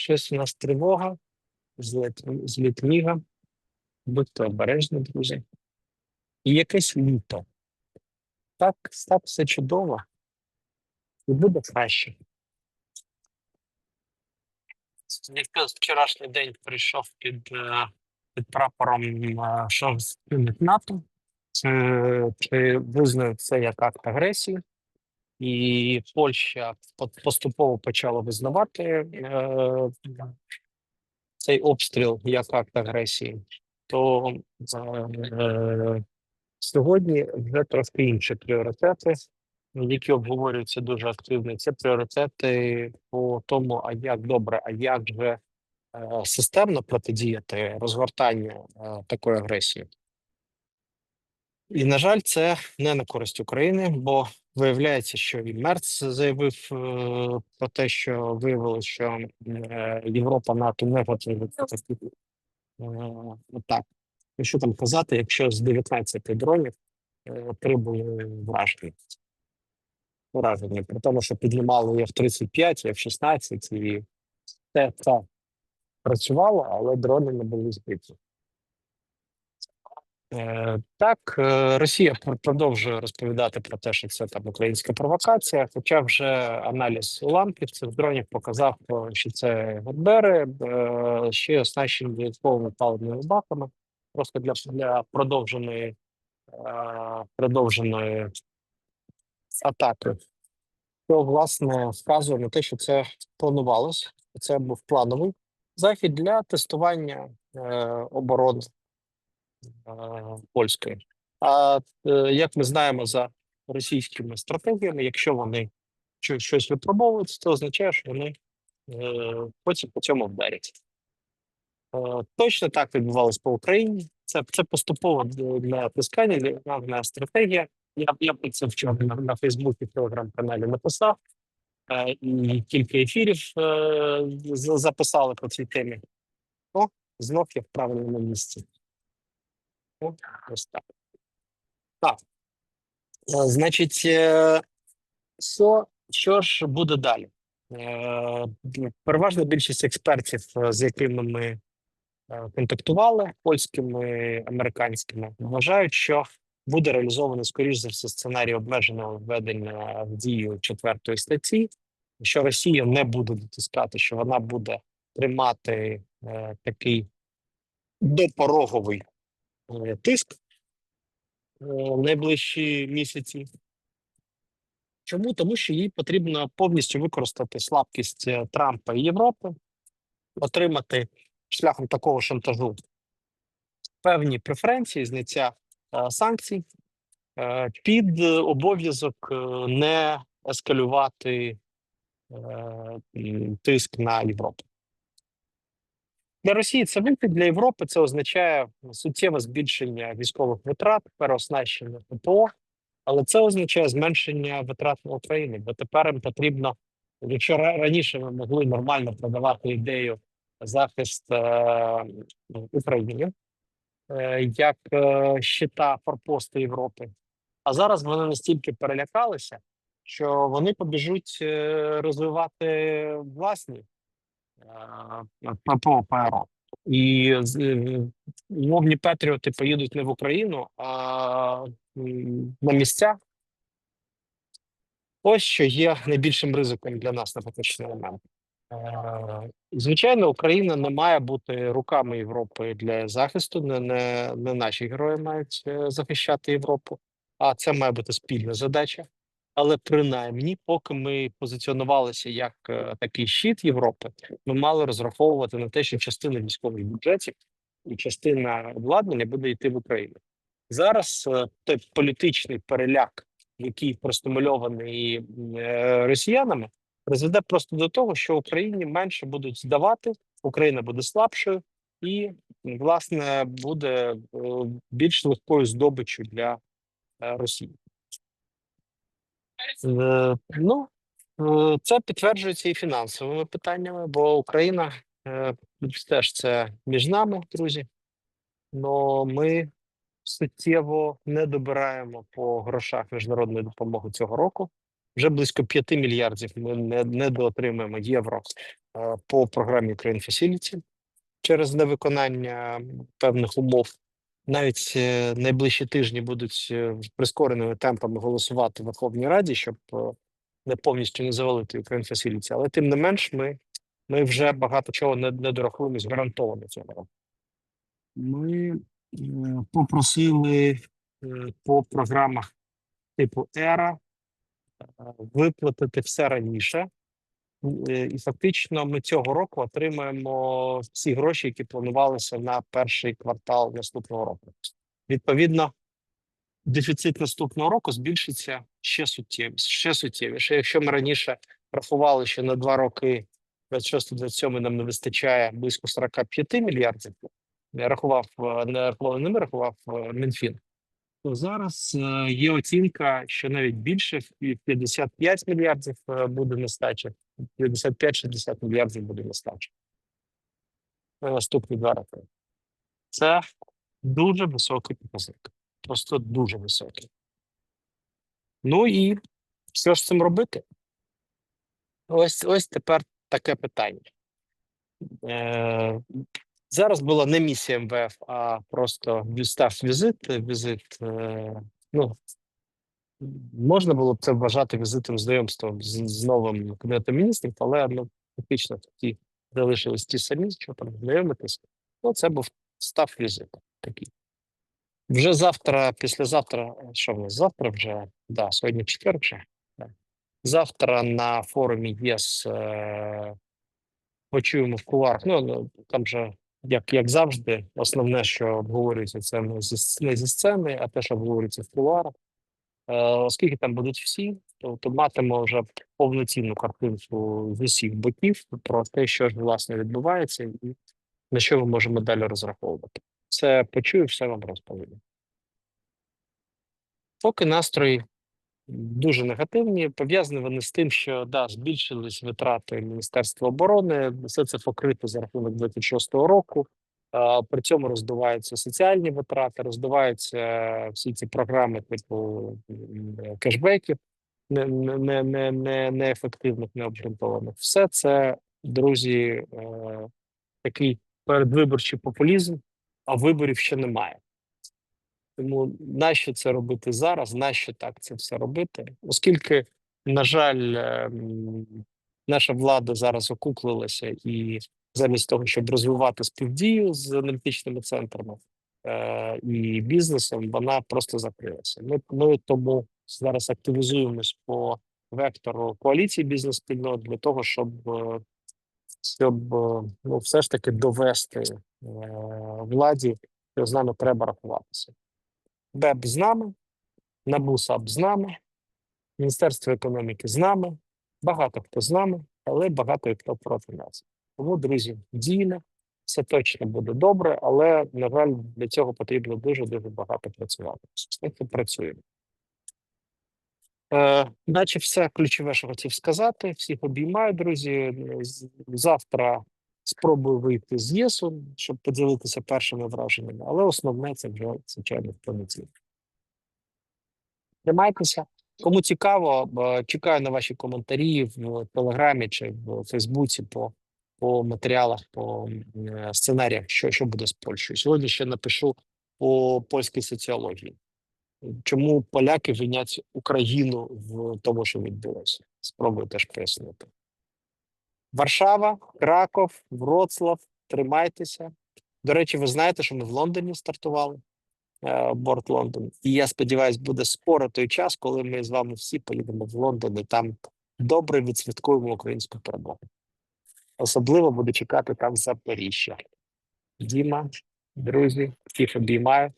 щось у нас тривога, зліт міга. Будьте обережні, друзі. І якесь літо. Так, так все чудово. І буде краще. Якщо вчорашній день прийшов під, е, під прапором е, що встигнуть НАТО, чи, чи це як акт агресії, і Польща по- поступово почала визнавати е, цей обстріл як акт агресії, то е, сьогодні вже трошки інші пріоритети, які обговорюються дуже активно. Це пріоритети по тому, а як добре, а як же е, системно протидіяти розгортанню е, такої агресії. І, на жаль, це не на користь України, бо виявляється, що і Мерц заявив е, про те, що виявилося, що е, Європа НАТО не готові е, атак. І що там казати, якщо з 19 дронів е, три були вражені? Вражені, при тому, що піднімали F-35, F-16, і все це працювало, але дрони не були збиті. Е, Так, е, Росія пр- продовжує розповідати про те, що це там українська провокація. Хоча вже аналіз уламків цих дронів показав, е, що це Гудбери, ще оснащені додатковими паливними баками, просто для, для продовженої, продовженої атаки. Що власне вказує на те, що це планувалось, це був плановий захід для тестування оборони е, польської. А е, як ми знаємо за російськими стратегіями, якщо вони що- щось випробовують, це означає, що вони е, потім по цьому вдарять. Е, Точно так відбувалось по Україні. Це, це поступово натискання, на стратегія. Я, я про це вчора на, на Фейсбуці, телеграм-каналі написав. І кілька ефірів е, записали по цій темі. О, знов я в правильному місці. Ось так. Так. Е, Значить, е, що, що ж буде далі? Е, Переважна більшість експертів, з якими ми контактували, польськими, американськими, вважають, що буде реалізовано, скоріш за все, сценарій обмеженого введення в дію четвертої статті, що Росія не буде дотискати, що вона буде тримати такий допороговий тиск е, найближчі місяці. Чому? Тому що їй потрібно повністю використати слабкість е, Трампа і Європи, отримати шляхом такого шантажу певні преференції, зняття е, санкцій е, під е, обов'язок е, не ескалювати е, тиск на Європу. Для Росії це вихід, для Європи це означає суттєве збільшення військових витрат, переоснащення ППО, але це означає зменшення витрат на Україну, бо тепер їм потрібно, якщо раніше ми могли нормально продавати ідею захист е, України е, як е, щита форпосту Європи, а зараз вони настільки перелякалися, що вони побіжуть е, розвивати власні ППО ПРО. І з- е, умовні патріоти поїдуть не в Україну, а на місця. Ось що є найбільшим ризиком для нас на поточний момент. Е, Звичайно, Україна не має бути руками Європи для захисту. Не, не, не наші герої мають е, захищати Європу, а це має бути спільна задача. Але принаймні, поки ми позиціонувалися як е, такий щит Європи, ми мали розраховувати на те, що частина військових бюджетів і частина обладнання буде йти в Україну. Зараз е, той політичний переляк, який простимульований е, росіянами, призведе просто до того, що Україні менше будуть здавати, Україна буде слабшою, і власне буде більш легкою здобиччю для Росії. Е, Ну, е, це підтверджується і фінансовими питаннями, бо Україна е, теж це між нами, друзі. Но ми суттєво не добираємо по грошах міжнародної допомоги цього року. Вже близько 5 мільярдів ми не, не доотримуємо євро е, по програмі Ukraine Facility через невиконання певних умов. Навіть е, найближчі тижні будуть е, прискореними темпами голосувати в Верховній Раді, щоб е, не повністю не завалити Ukraine Facility. Але тим не менш, ми, ми вже багато чого не, не дорахуємось гарантовано цього року. Ми попросили по програмах типу ЕРА виплатити все раніше. Е, І фактично ми цього року отримаємо всі гроші, які планувалися на перший квартал наступного року. Відповідно, дефіцит наступного року збільшиться ще суттєві, ще суттєвіше. Якщо ми раніше рахували, що на два роки 26-27 нам не вистачає близько 45 мільярдів, я рахував е, не рахував не ми, рахував е, Мінфін. То зараз є оцінка, що навіть більше в 55 мільярдів буде нестача, 55-60 мільярдів буде нестача на наступні два роки. Це дуже високий показник. Просто дуже високий. Ну і що ж з цим робити? Ось ось тепер таке питання. Е, зараз була не місія МВФ, а просто став візит. Візит, е, ну, можна було б це вважати візитом знайомством з, з новим кабінетом міністрів, але ну, фактично ті залишились ті самі, що там знайомитись. Ну, це був став візит такий. Вже завтра, післязавтра, що в нас завтра вже, да, сьогодні четвер вже. Да. Завтра на форумі ЄС е, почуємо в куларах. Ну, ну, там же, як, як завжди, основне, що обговорюється, це не зі, не зі сцени, а те, що обговорюється в куларах. Е, оскільки там будуть всі, то, то матимо вже повноцінну картинку з усіх боків про те, що ж власне відбувається, і на що ми можемо далі розраховувати. Це почую, все вам розповім. Поки настрої дуже негативні, пов'язані вони з тим, що да, збільшились витрати Міністерства оборони, все це покрито за рахунок 26-го року. При цьому роздуваються соціальні витрати, роздуваються всі ці програми, типу м, кешбеків не, не, не, не, неефективних, необґрунтованих. Все це, друзі, е, такий передвиборчий популізм, а виборів ще немає. Тому нащо це робити зараз? Нащо так це все робити? Оскільки, на жаль, ем, наша влада зараз окуклилася і замість того, щоб розвивати співдію з аналітичними центрами е, і бізнесом, вона просто закрилася. Ми, ми тому зараз активізуємось по вектору коаліції бізнес-спільнот для того, щоб, е, щоб е, ну, все ж таки довести е, владі, що з нами треба рахуватися. БЕБ з нами, НАБУ САП з нами, Міністерство економіки з нами, багато хто з нами, але багато хто проти нас. Тому, друзі, дійно, все точно буде добре, але, на жаль, для цього потрібно дуже-дуже багато працювати. Ми працюємо. Е, наче все ключове, що хотів сказати. Всіх обіймаю, друзі. Завтра спробую вийти з ЄСу, щоб поділитися першими враженнями, але основне це вже звичайно в понеділок. Тримайтеся. Кому цікаво, чекаю на ваші коментарі в Телеграмі чи в Фейсбуці по, по матеріалах, по е, сценаріях, що, що буде з Польщею. Сьогодні ще напишу по польській соціології. Чому поляки винять Україну в тому, що відбулося? Спробую теж пояснити. Варшава, Краков, Вроцлав, тримайтеся. До речі, ви знаєте, що ми в Лондоні стартували е, борт Лондон. І я сподіваюся, буде скоро той час, коли ми з вами всі поїдемо в Лондон і там добре відсвяткуємо українську перемогу. Особливо буду чекати там Запоріжжя. Діма, друзі, всіх обіймаю.